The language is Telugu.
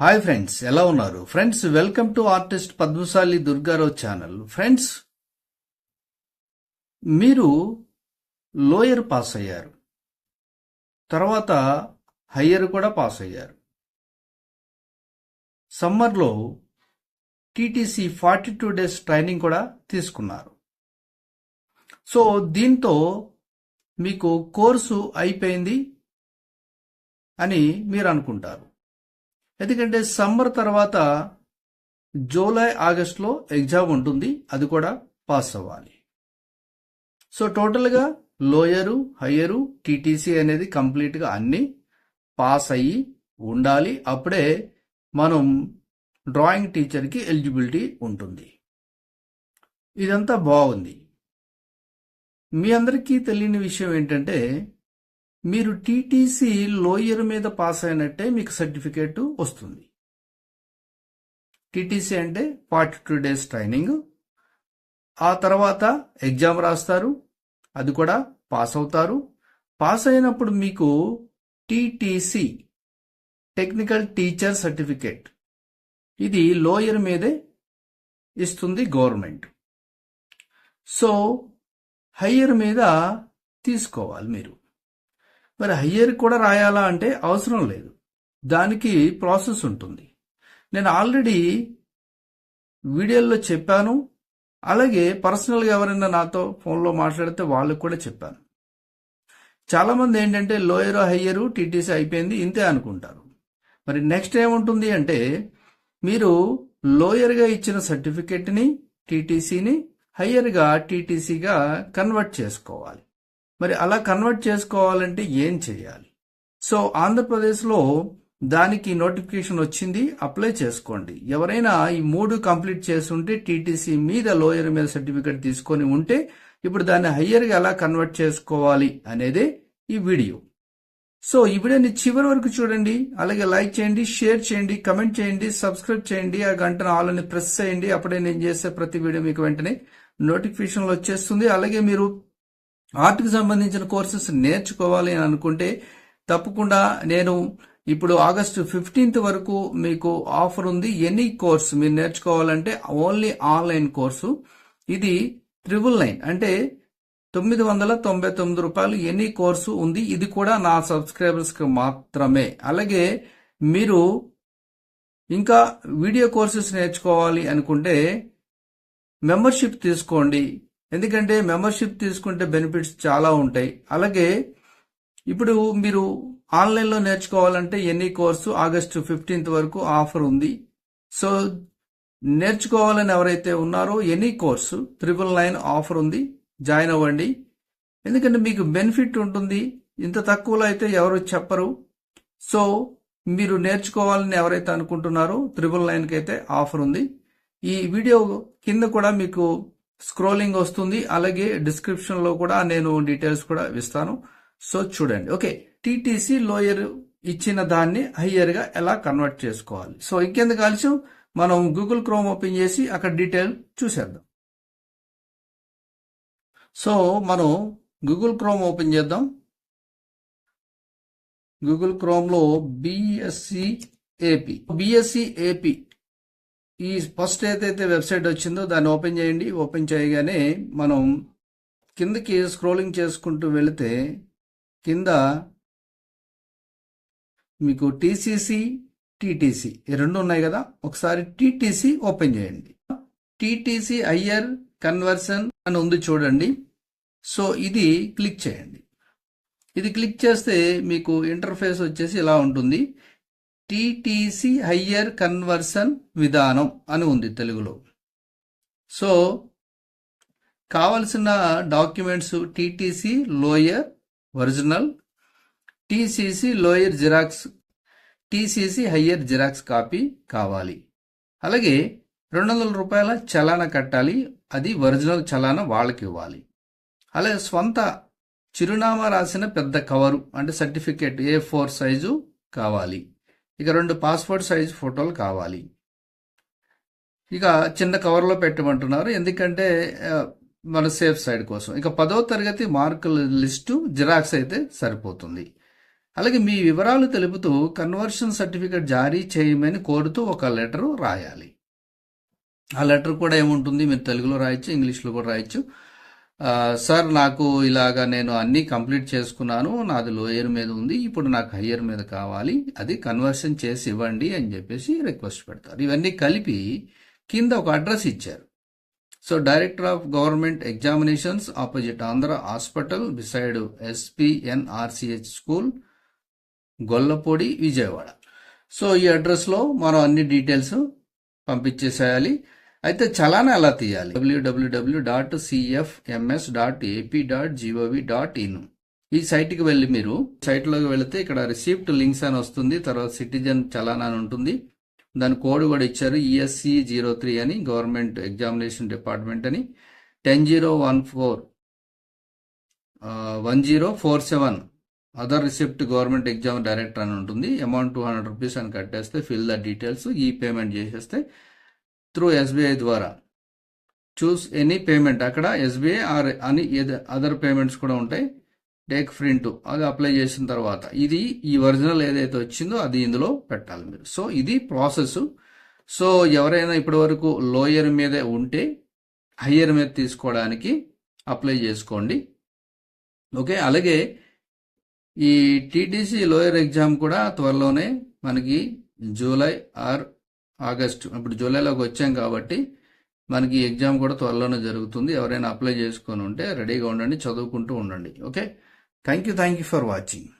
హాయ్ ఫ్రెండ్స్ ఎలా ఉన్నారు? Friends welcome to artist Padmashali Durgarao channel. Friends మీరు లోయర్ పాస్ అయ్యారు. తర్వాత హయ్యర్ కూడా పాస్ అయ్యారు. సమ్మర్లో TTC forty two days training కూడా తీసుకున్నారు. సో దీంతో మీకు కోర్సు అయిపోయింది అని మీరు అనుకుంటారు. ఎందుకంటే సమ్మర్ తర్వాత జూలై ఆగస్టులో ఎగ్జామ్ ఉంటుంది. అది కూడా పాస్ అవ్వాలి. సో టోటల్గా లోయరు హయ్యరు టీటీసీ అనేది కంప్లీట్గా అన్ని పాస్ అయ్యి ఉండాలి. అప్పుడే మనం డ్రాయింగ్ టీచర్కి ఎలిజిబిలిటీ ఉంటుంది. ఇదంతా బాగుంది. మీ అందరికీ తెలియని విషయం ఏంటంటే మీరు టీటీసీ లోయర్ మీద పాస్ అయినట్టే మీకు సర్టిఫికేట్ వస్తుంది. టీటీసీ అంటే ఫార్టీ టూ డేస్ ట్రైనింగ్ ఆ తర్వాత ఎగ్జామ్ రాస్తారు. అది కూడా పాస్ అవుతారు. పాస్ అయినప్పుడు మీకు టీటీసీ టెక్నికల్ టీచర్ సర్టిఫికేట్ ఇది లోయర్ మీదే ఇస్తుంది గవర్నమెంట్. సో హయ్యర్ మీద తీసుకోవాలి మీరు. మరి హయ్యర్ కూడా రాయాలా అంటే అవసరం లేదు. దానికి ప్రాసెస్ ఉంటుంది. నేను ఆల్రెడీ వీడియోల్లో చెప్పాను. అలాగే పర్సనల్గా ఎవరైనా నాతో ఫోన్లో మాట్లాడితే వాళ్ళకు కూడా చెప్పాను. చాలామంది ఏంటంటే లోయర్ హయ్యరు టీటీసీ అయిపోయింది ఇంతే అనుకుంటారు. మరి నెక్స్ట్ ఏముంటుంది అంటే మీరు లోయర్గా ఇచ్చిన సర్టిఫికెట్ని టీటీసీని హయ్యర్గా టీటీసీగా కన్వర్ట్ చేసుకోవాలి. మరి అలా కన్వర్ట్ చేసుకోవాలంటే ఏం చేయాలి? సో ఆంధ్రప్రదేశ్లో దానికి నోటిఫికేషన్ వచ్చింది అప్లై చేసుకోండి. ఎవరైనా ఈ మూడు కంప్లీట్ చేస్తుంటే టీటీసీ మీద లోయర్ మీద సర్టిఫికేట్ తీసుకొని ఉంటే ఇప్పుడు దాన్ని హయ్యర్గా ఎలా కన్వర్ట్ చేసుకోవాలి అనేదే ఈ వీడియో. సో ఈ వీడియోని చివరి వరకు చూడండి అలాగే లైక్ చేయండి షేర్ చేయండి కమెంట్ చేయండి సబ్స్క్రైబ్ చేయండి ఆ గంటను ఆల్ అని ప్రెస్ చేయండి. అప్పుడే నేను చేసే ప్రతి వీడియో మీకు వెంటనే నోటిఫికేషన్లు వచ్చేస్తుంది. అలాగే మీరు ఆర్ట్కి సంబంధించిన కోర్సెస్ నేర్చుకోవాలి అని అనుకుంటే తప్పకుండా నేను ఇప్పుడు ఆగస్టు ఫిఫ్టీన్త్ వరకు మీకు ఆఫర్ ఉంది. ఎనీ కోర్స్ మీరు నేర్చుకోవాలంటే ఓన్లీ ఆన్లైన్ కోర్సు. ఇది త్రిబుల్ నైన్. అంటే తొమ్మిది వందల తొంభై తొమ్మిది రూపాయలు ఎనీ కోర్సు ఉంది. ఇది కూడా నా సబ్స్క్రైబర్స్కి మాత్రమే. అలాగే మీరు ఇంకా వీడియో కోర్సెస్ నేర్చుకోవాలి అనుకుంటే మెంబర్షిప్ తీసుకోండి. ఎందుకంటే మెంబర్షిప్ తీసుకుంటే బెనిఫిట్స్ చాలా ఉంటాయి. అలాగే ఇప్పుడు మీరు ఆన్లైన్లో నేర్చుకోవాలంటే ఎన్ని కోర్సు ఆగస్టు ఫిఫ్టీన్త్ వరకు ఆఫర్ ఉంది. సో నేర్చుకోవాలని ఎవరైతే ఉన్నారో any course triple nine offer ఉంది. జాయిన్ అవ్వండి. ఎందుకంటే మీకు బెనిఫిట్ ఉంటుంది. ఇంత తక్కువలో అయితే ఎవరు చెప్పరు. సో మీరు నేర్చుకోవాలని ఎవరైతే అనుకుంటున్నారో త్రిబుల్ నైన్కి అయితే ఆఫర్ ఉంది. ఈ వీడియో కింద కూడా మీకు స్క్రోలింగ్ వస్తుంది. అలాగే డిస్క్రిప్షన్లో కూడా నేను డీటెయిల్స్ కూడా ఇస్తాను. సో చూడండి. ఓకే టీటీసీ లోయర్ ఇచ్చిన దాన్ని హయ్యర్గా ఎలా కన్వర్ట్ చేసుకోవాలి? సో ఇంకెందుకు కలిసి మనం గూగుల్ క్రోమ్ ఓపెన్ చేసి అక్కడ డీటెయిల్ చూసేద్దాం. సో మనం గూగుల్ క్రోమ్ ఓపెన్ చేద్దాం. గూగుల్ క్రోమ్లో బిఎస్సి ఏపీ బిఎస్సి ఏపీ ఈ ఫస్ట్ ఏదైతే వెబ్సైట్ వచ్చిందో దాన్ని ఓపెన్ చేయండి. ఓపెన్ చేయగానే మనం కిందకి స్క్రోలింగ్ చేసుకుంటూ వెళితే కింద మీకు టీసీసీ టీటీసీ ఈ రెండు ఉన్నాయి కదా? ఒకసారి టీటీసీ ఓపెన్ చేయండి. టీటీసీ ఐఆర్ కన్వర్షన్ అని ఉంది చూడండి. సో ఇది క్లిక్ చేయండి. ఇది క్లిక్ చేస్తే మీకు ఇంటర్ఫేస్ వచ్చేసి ఇలా ఉంటుంది. టీటీసీ హయ్యర్ కన్వర్షన్ విధానం అని ఉంది తెలుగులో. సో కావలసిన documents TTC lower original TCC lower xerox TCC higher xerox copy కావాలి. అలాగే రెండు వందల రూపాయల చలాన కట్టాలి అది ఒరిజినల్ చలానా వాళ్ళకి ఇవ్వాలి. అలాగే స్వంత చిరునామా రాసిన పెద్ద కవరు అంటే సర్టిఫికేట్ ఏ ఫోర్ సైజు కావాలి. ఇక రెండు పాస్పోర్ట్ సైజ్ ఫోటోలు కావాలి. ఇక చిన్న కవర్లో పెట్టమంటున్నారు. ఎందుకంటే మన సేఫ్ సైడ్ కోసం. ఇక పదో తరగతి మార్కుల లిస్టు జిరాక్స్ అయితే సరిపోతుంది. అలాగే మీ వివరాలు తెలుపుతూ కన్వర్షన్ సర్టిఫికేట్ జారీ చేయమని కోరుతూ ఒక లెటర్ రాయాలి. ఆ లెటర్ కూడా ఏముంటుంది? మీరు తెలుగులో రాయొచ్చు ఇంగ్లీష్లో కూడా రాయొచ్చు. సార్ నాకు ఇలాగా నేను అన్నీ కంప్లీట్ చేసుకున్నాను. నాది లోయర్ మీద ఉంది. ఇప్పుడు నాకు హయ్యర్ మీద కావాలి. అది కన్వర్షన్ చేసి ఇవ్వండి అని చెప్పేసి రిక్వెస్ట్ పెడతారు. ఇవన్నీ కలిపి కింద ఒక అడ్రస్ ఇచ్చారు. So director of government examinations opposite Andhra hospital beside SPNRCH school Gollapudi Vijayawada. So ఈ అడ్రస్లో మనం అన్ని డీటెయిల్స్ పంపించేసేయాలి. అయితే చలానా ఎలా తీయాలి? డబ్ల్యూడబ్ల్యూడబ్ల్యూ dot CFMS dot AP dot GOV dot in ఈ సైట్కి వెళ్ళి మీరు సైట్లోకి వెళితే ఇక్కడ రిసీప్ట్ లింక్స్ అని వస్తుంది. తర్వాత సిటిజన్ చలానా అని ఉంటుంది. దాని కోడ్ కూడా ఇచ్చారు ఈఎస్సి జీరో త్రీ అని గవర్నమెంట్ ఎగ్జామినేషన్ డిపార్ట్మెంట్ అని. Ten zero one four one zero four seven other receipt government exam director అని ఉంటుంది. అమౌంట్ టూ హండ్రెడ్ రూపీస్ అని కట్టేస్తే ఫిల్ ద డీటెయిల్స్ ఈ పేమెంట్ చేసేస్తే త్రూ ఎస్బీఐ ద్వారా. చూస్ ఎనీ పేమెంట్ అక్కడ ఎస్బీఐ ఆర్ అని అదర్ పేమెంట్స్ కూడా ఉంటాయి. టేక్ ప్రింట్ అది అప్లై చేసిన తర్వాత. ఇది ఈ ఒరిజినల్ ఏదైతే వచ్చిందో అది ఇందులో పెట్టాలి మీరు. సో ఇది ప్రాసెస్ సో ఎవరైనా ఇప్పటి వరకు లోయర్ మీదే ఉంటే హయ్యర్ మీద తీసుకోవడానికి అప్లై చేసుకోండి. ఓకే అలాగే ఈ టీటీసీ లోయర్ ఎగ్జామ్ కూడా త్వరలోనే మనకి జూలై ఆర్ ఆగస్టు ఇప్పుడు జూలైలోకి వచ్చాం కాబట్టి మనకి ఎగ్జామ్ కూడా త్వరలోనే జరుగుతుంది. ఎవరైనా అప్లై చేసుకొని ఉంటే రెడీగా ఉండండి చదువుకుంటూ ఉండండి. Okay? Thank you thank you for watching.